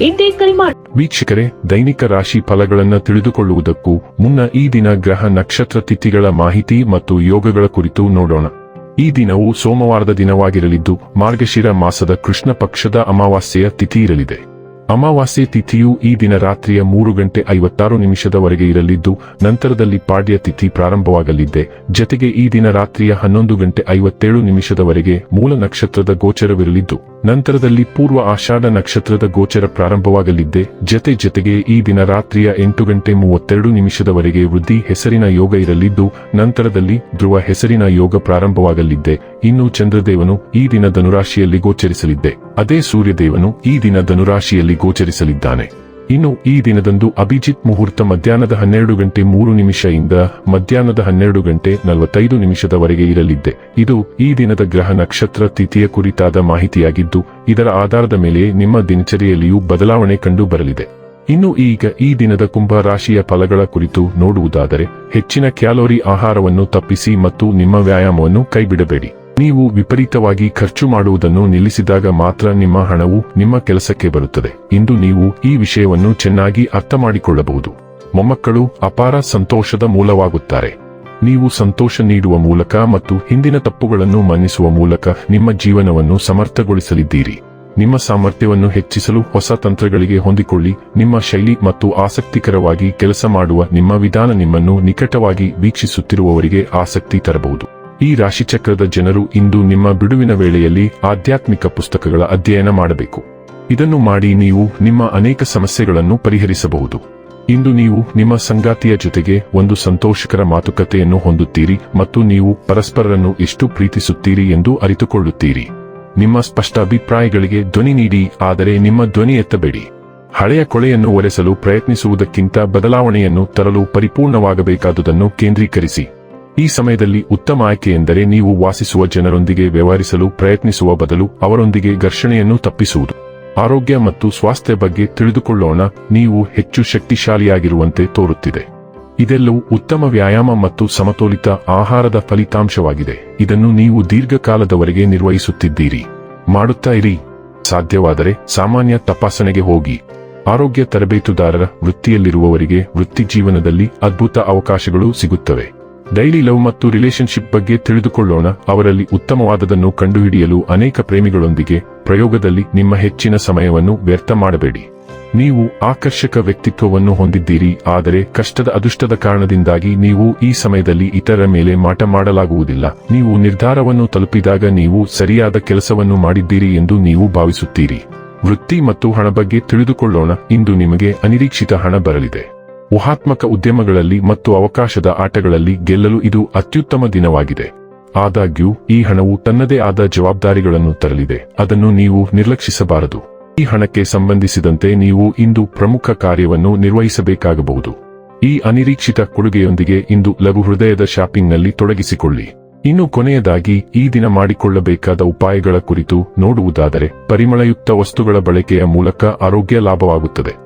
ಇಂದೇ ಕರೆ ಮಾಡಿ ವೀಕ್ಷಕರೇ, ದೈನಿಕ ರಾಶಿ ಫಲಗಳನ್ನು ತಿಳಿದುಕೊಳ್ಳುವುದಕ್ಕೂ ಮುನ್ನ ಈ ದಿನ ಗ್ರಹ ನಕ್ಷತ್ರ ತಿಥಿಗಳ ಮಾಹಿತಿ ಮತ್ತು ಯೋಗಗಳ ಕುರಿತು ನೋಡೋಣ. ಈ ದಿನವು ಸೋಮವಾರದ ದಿನವಾಗಿರಲಿದ್ದು, ಮಾರ್ಗಶಿರ ಮಾಸದ ಕೃಷ್ಣ ಪಕ್ಷದ ಅಮಾವಾಸ್ಯೆಯ ತಿಥಿ ಇರಲಿದೆ. ಅಮಾವಾಸ್ಯೆ ತಿಥಿಯು ಈ ದಿನ ರಾತ್ರಿಯ ಮೂರು ಗಂಟೆ ಐವತ್ತಾರು ನಿಮಿಷದವರೆಗೆ ಇರಲಿದ್ದು, ನಂತರದಲ್ಲಿ ಪಾಡ್ಯ ತಿಥಿ ಪ್ರಾರಂಭವಾಗಲಿದೆ ಜತೆಗೆ ಈ ದಿನ ರಾತ್ರಿಯ ಹನ್ನೊಂದು ಗಂಟೆ ಐವತ್ತೇಳು ನಿಮಿಷದವರೆಗೆ ಮೂಲ ನಕ್ಷತ್ರದ ಗೋಚರವಿರಲಿದ್ದು. ನಂತರದಲ್ಲಿ ಪೂರ್ವ ಆಷಾಢ ನಕ್ಷತ್ರದ ಗೋಚರ ಪ್ರಾರಂಭವಾಗಲಿದ್ದೆ. ಜತೆ ಜತೆಗೆ ಈ ದಿನ ರಾತ್ರಿಯ ಎಂಟು ಗಂಟೆ ಮೂವತ್ತೆರಡು ನಿಮಿಷದವರೆಗೆ ವೃದ್ಧಿ ಹೆಸರಿನ ಯೋಗ ಇರಲಿದ್ದು, ನಂತರದಲ್ಲಿ ಧ್ರುವ ಹೆಸರಿನ ಯೋಗ ಪ್ರಾರಂಭವಾಗಲಿದ್ದೆ. ಇನ್ನು ಚಂದ್ರದೇವನು ಈ ದಿನ ಧನುರಾಶಿಯಲ್ಲಿ ಗೋಚರಿಸಲಿದ್ದೆ. ಅದೇ ಸೂರ್ಯದೇವನು ಈ ದಿನ ಧನುರಾಶಿಯಲ್ಲಿ ಗೋಚರಿಸಲಿದ್ದಾನೆ. ಇನ್ನು ಈ ದಿನದಂದು ಅಭಿಜಿತ್ ಮುಹೂರ್ತ ಮಧ್ಯಾಹ್ನದ ಹನ್ನೆರಡು ಗಂಟೆ ಮೂರು ನಿಮಿಷದಿಂದ ಮಧ್ಯಾಹ್ನದ ಹನ್ನೆರಡು ಗಂಟೆ ನಲವತ್ತೈದು ನಿಮಿಷದವರೆಗೆ ಇರಲಿದ್ದೆ. ಇದು ಈ ದಿನದ ಗ್ರಹ ನಕ್ಷತ್ರ ತಿಥಿಯ ಕುರಿತಾದ ಮಾಹಿತಿಯಾಗಿದ್ದು, ಇದರ ಆಧಾರದ ಮೇಲೆ ನಿಮ್ಮ ದಿನಚರಿಯಲ್ಲಿಯೂ ಬದಲಾವಣೆ ಕಂಡು ಬರಲಿದೆ. ಇನ್ನು ಈಗ ಈ ದಿನದ ಕುಂಭ ರಾಶಿಯ ಫಲಗಳ ಕುರಿತು ನೋಡುವುದಾದರೆ, ಹೆಚ್ಚಿನ ಕ್ಯಾಲೋರಿ ಆಹಾರವನ್ನು ತಪ್ಪಿಸಿ ಮತ್ತು ನಿಮ್ಮ ವ್ಯಾಯಾಮವನ್ನು ಕೈಬಿಡಬೇಡಿ. ನೀವು ವಿಪರೀತವಾಗಿ ಖರ್ಚು ಮಾಡುವುದನ್ನು ನಿಲ್ಲಿಸಿದಾಗ ಮಾತ್ರ ನಿಮ್ಮ ಹಣವು ನಿಮ್ಮ ಕೆಲಸಕ್ಕೆ ಬರುತ್ತದೆ. ಇಂದು ನೀವು ಈ ವಿಷಯವನ್ನು ಚೆನ್ನಾಗಿ ಅರ್ಥ ಮಾಡಿಕೊಳ್ಳಬಹುದು ಮೊಮ್ಮಕ್ಕಳು ಅಪಾರ ಸಂತೋಷದ ಮೂಲವಾಗುತ್ತಾರೆ. ನೀವು ಸಂತೋಷ ನೀಡುವ ಮೂಲಕ ಮತ್ತು ಹಿಂದಿನ ತಪ್ಪುಗಳನ್ನು ಮನ್ನಿಸುವ ಮೂಲಕ ನಿಮ್ಮ ಜೀವನವನ್ನು ಸಮರ್ಥಗೊಳಿಸಲಿದ್ದೀರಿ. ನಿಮ್ಮ ಸಾಮರ್ಥ್ಯವನ್ನು ಹೆಚ್ಚಿಸಲು ಹೊಸ ತಂತ್ರಗಳಿಗೆ ಹೊಂದಿಕೊಳ್ಳಿ. ನಿಮ್ಮ ಶೈಲಿ ಮತ್ತು ಆಸಕ್ತಿಕರವಾಗಿ ಕೆಲಸ ಮಾಡುವ ನಿಮ್ಮ ವಿಧಾನ ನಿಮ್ಮನ್ನು ನಿಕಟವಾಗಿ ವೀಕ್ಷಿಸುತ್ತಿರುವವರಿಗೆ ಆಸಕ್ತಿ ತರಬಹುದು. ಈ ರಾಶಿಚಕ್ರದ ಜನರು ಇಂದು ನಿಮ್ಮ ಬಿಡುವಿನ ವೇಳೆಯಲ್ಲಿ ಆಧ್ಯಾತ್ಮಿಕ ಪುಸ್ತಕಗಳ ಅಧ್ಯಯನ ಮಾಡಬೇಕು. ಇದನ್ನು ಮಾಡಿ ನೀವು ನಿಮ್ಮ ಅನೇಕ ಸಮಸ್ಯೆಗಳನ್ನು ಪರಿಹರಿಸಬಹುದು. ಇಂದು ನೀವು ನಿಮ್ಮ ಸಂಗಾತಿಯ ಜೊತೆಗೆ ಒಂದು ಸಂತೋಷಕರ ಮಾತುಕತೆಯನ್ನು ಹೊಂದುತ್ತೀರಿ ಮತ್ತು ನೀವು ಪರಸ್ಪರರನ್ನು ಎಷ್ಟು ಪ್ರೀತಿಸುತ್ತೀರಿ ಎಂದು ಅರಿತುಕೊಳ್ಳುತ್ತೀರಿ. ನಿಮ್ಮ ಸ್ಪಷ್ಟ ಅಭಿಪ್ರಾಯಗಳಿಗೆ ಧ್ವನಿ ನೀಡಿ, ಆದರೆ ನಿಮ್ಮ ಧ್ವನಿ ಎತ್ತಬೇಡಿ. ಹಳೆಯ ಕೊಳೆಯನ್ನು ಒರೆಸಲು ಪ್ರಯತ್ನಿಸುವುದಕ್ಕಿಂತ ಬದಲಾವಣೆಯನ್ನು ತರಲು ಪರಿಪೂರ್ಣವಾಗಬೇಕಾದುದನ್ನು ಕೇಂದ್ರೀಕರಿಸಿ. ಈ ಸಮಯದಲ್ಲಿ ಉತ್ತಮ ಆಯ್ಕೆ ಎಂದರೆ ನೀವು ವಾಸಿಸುವ ಜನರೊಂದಿಗೆ ವ್ಯವಹರಿಸಲು ಪ್ರಯತ್ನಿಸುವ ಬದಲು ಅವರೊಂದಿಗೆ ಘರ್ಷಣೆಯನ್ನು ತಪ್ಪಿಸುವುದು. ಆರೋಗ್ಯ ಮತ್ತು ಸ್ವಾಸ್ಥ್ಯ ಬಗ್ಗೆ ತಿಳಿದುಕೊಳ್ಳೋಣ, ನೀವು ಹೆಚ್ಚು ಶಕ್ತಿಶಾಲಿಯಾಗಿರುವಂತೆ ತೋರುತ್ತಿದೆ. ಇದೆಲ್ಲವೂ ಉತ್ತಮ ವ್ಯಾಯಾಮ ಮತ್ತು ಸಮತೋಲಿತ ಆಹಾರದ ಫಲಿತಾಂಶವಾಗಿದೆ. ಇದನ್ನು ನೀವು ದೀರ್ಘಕಾಲದವರೆಗೆ ನಿರ್ವಹಿಸುತ್ತಿದ್ದೀರಿ. ಮಾಡುತ್ತಾ ಇರಿ. ಸಾಧ್ಯವಾದರೆ ಸಾಮಾನ್ಯ ತಪಾಸಣೆಗೆ ಹೋಗಿ. ಆರೋಗ್ಯ ತರಬೇತುದಾರರ ವೃತ್ತಿಯಲ್ಲಿರುವವರಿಗೆ ವೃತ್ತಿ ಜೀವನದಲ್ಲಿ ಅದ್ಭುತ ಅವಕಾಶಗಳು ಸಿಗುತ್ತವೆ. ಡೈಲಿ ಲವ್ ಮತ್ತು ರಿಲೇಶನ್ಶಿಪ್ ಬಗ್ಗೆ ತಿಳಿದುಕೊಳ್ಳೋಣ. ಅವರಲ್ಲಿ ಉತ್ತಮವಾದದನ್ನು ಕಂಡುಹಿಡಿಯಲು ಅನೇಕ ಪ್ರೇಮಿಗಳೊಂದಿಗೆ ಪ್ರಯೋಗದಲ್ಲಿ ನಿಮ್ಮ ಹೆಚ್ಚಿನ ಸಮಯವನ್ನು ವ್ಯರ್ಥ ಮಾಡಬೇಡಿ. ನೀವು ಆಕರ್ಷಕ ವ್ಯಕ್ತಿತ್ವವನ್ನು ಹೊಂದಿದ್ದೀರಿ, ಆದರೆ ಕಷ್ಟದ ಅದೃಷ್ಟದ ಕಾರಣದಿಂದಾಗಿ ನೀವು ಈ ಸಮಯದಲ್ಲಿ ಇತರ ಮೇಲೆ ಮಾಟ ಮಾಡಲಾಗುವುದಿಲ್ಲ. ನೀವು ನಿರ್ಧಾರವನ್ನು ತಲುಪಿದಾಗ ನೀವು ಸರಿಯಾದ ಕೆಲಸವನ್ನು ಮಾಡಿದ್ದೀರಿ ಎಂದು ನೀವು ಭಾವಿಸುತ್ತೀರಿ. ವೃತ್ತಿ ಮತ್ತು ಹಣ ಬಗ್ಗೆ ತಿಳಿದುಕೊಳ್ಳೋಣ. ಇಂದು ನಿಮಗೆ ಅನಿರೀಕ್ಷಿತ ಹಣ ಬರಲಿದೆ. ಊಹಾತ್ಮಕ ಉದ್ಯಮಗಳಲ್ಲಿ ಮತ್ತು ಅವಕಾಶದ ಆಟಗಳಲ್ಲಿ ಗೆಲ್ಲಲು ಇದು ಅತ್ಯುತ್ತಮ ದಿನವಾಗಿದೆ. ಆದಾಗ್ಯೂ, ಈ ಹಣವು ತನ್ನದೇ ಆದ ಜವಾಬ್ದಾರಿಗಳನ್ನು ತರಲಿದೆ. ಅದನ್ನು ನೀವು ನಿರ್ಲಕ್ಷಿಸಬಾರದು. ಈ ಹಣಕ್ಕೆ ಸಂಬಂಧಿಸಿದಂತೆ ನೀವು ಇಂದು ಪ್ರಮುಖ ಕಾರ್ಯವನ್ನು ನಿರ್ವಹಿಸಬೇಕಾಗಬಹುದು. ಈ ಅನಿರೀಕ್ಷಿತ ಕೊಡುಗೆಯೊಂದಿಗೆ ಇಂದು ಲಘು ಹೃದಯದ ಶಾಪಿಂಗ್ನಲ್ಲಿ ತೊಡಗಿಸಿಕೊಳ್ಳಿ. ಇನ್ನು ಕೊನೆಯದಾಗಿ, ಈ ದಿನ ಮಾಡಿಕೊಳ್ಳಬೇಕಾದ ಉಪಾಯಗಳ ಕುರಿತು ನೋಡುವುದಾದರೆ, ಪರಿಮಳಯುಕ್ತ ವಸ್ತುಗಳ ಬಳಕೆಯ ಮೂಲಕ ಆರೋಗ್ಯ ಲಾಭವಾಗುತ್ತದೆ.